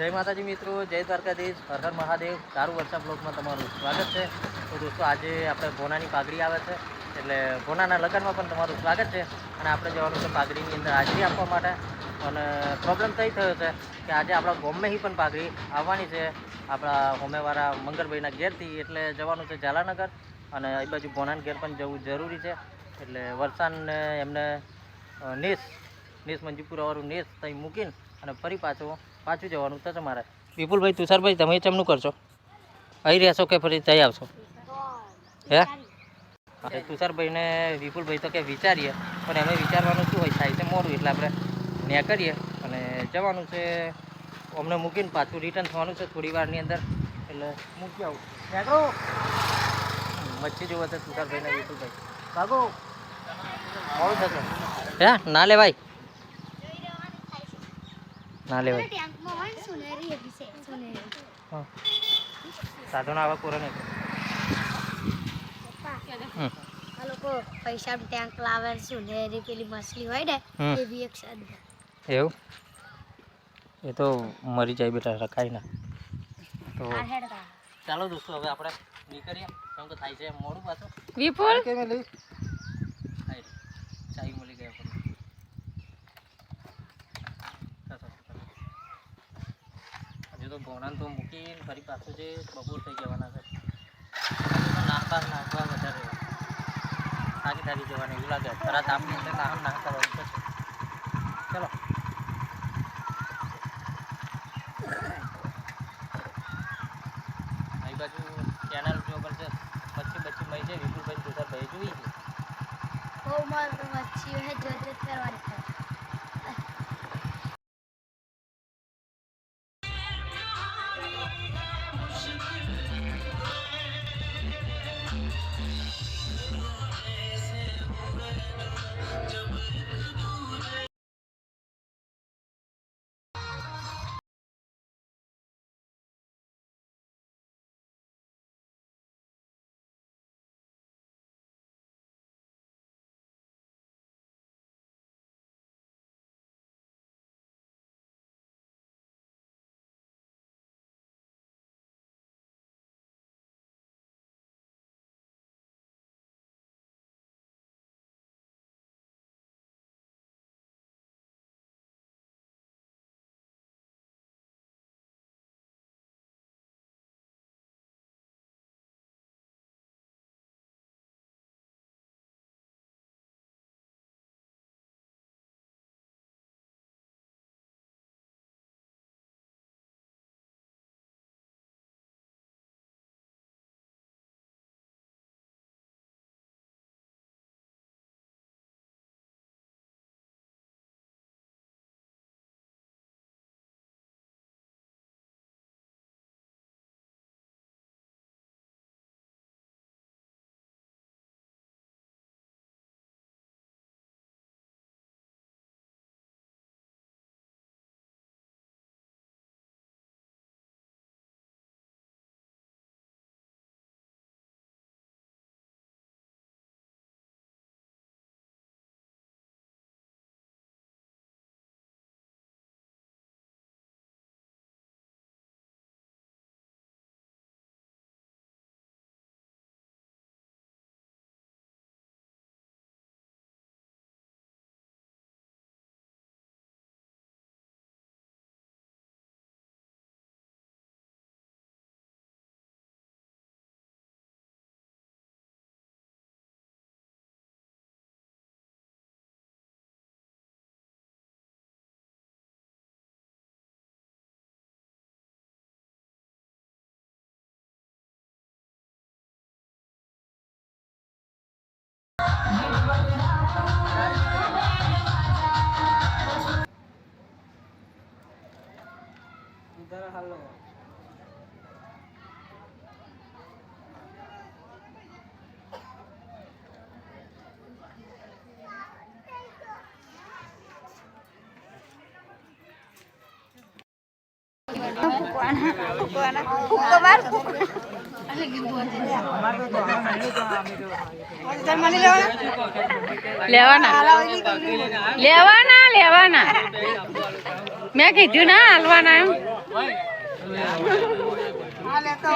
જય માતાજી મિત્રો, જય દ્વારકાધીશ, હર મહાદેવ તારું વર્ષા બ્લોગમાં તમારું સ્વાગત છે. તો દોસ્તો, આજે આપણે ભોનાની પાઘડી આવે છે, એટલે ભોનાના લગ્નમાં પણ તમારું સ્વાગત છે. અને આપણે જવાનું છે પાઘડીની અંદર હાજરી આપવા માટે. અને પ્રોબ્લેમ થઈ થયો છે કે આજે આપણા ગોમેહી પણ પાઘડી આવવાની છે. આપણા હોમેવાળા મંગળભાઈના ઘેરથી એટલે જવાનું છે ઝાલાનગર. અને એ બાજુ ભોનાના ઘેર પણ જવું જરૂરી છે. એટલે વરસાદને એમને નેસ નેસ મંજીપુરાવાળું નેસ ત્યાં મૂકીને અને ફરી પાછું પાછું જવાનું થશે મારે વિપુલભાઈ તુષારભાઈ તમે ચમનું કરશો? અહીં રહેશો કે ફરી જઈ આવશો? હે? અરે તુષારભાઈ ને વિપુલભાઈ તો કે વિચારીએ પણ અમે વિચારવાનું શું હોય? થાય છે મોડું એટલે આપણે ન્યા કરીએ અને જવાનું છે અમને મૂકીને પાછું રિટર્ન થવાનું છે થોડી વારની અંદર. એટલે મૂકી આવું. નેકરો મચ્છી જોવા છે તુષારભાઈ ને વિપુલભાઈ. ભાગો મોડું થશે હે? ના લેવાય. ના લેવાય. હા. સાધનો આવા પૂરા નહીં. આ લોકો પૈસા ટેન્ક લાવે સુનેરી પેલી મછલી હોય ને એ બી એક સાધન. એવું? એ તો મરી જાય બેટા રખાય ના. તો ચાલો દોસ્તો હવે આપણે નીકળીએ. કેમ કે થાય છે મોડું પાછું. વિપુલ? કેમ લઈ થાય ચાઈ મળી ગયા આપણને. ચાલો, ચાલો. હજુ તો મૂકીને ફરી પાછું જે બપોર થઈ જવાના છે. નાખવા નાખવા વધારે થાકી થાકી જવાની એવું લાગે. ખરા તાપની અંદર નાહ નાખતા કરવાનું છે. ચલો. અહીં બાજુ ચેનલ જો છે મચ્છી પછી મળી છે, વિપુલભાઈ તુષારભાઈ જોઈ છે. બહુ મારું મચ્છી હે જોત કરવાની છે. લેવાના. લેવાના લેવાના. મેં કીધું ના હાલવાના એમ. હાલે તો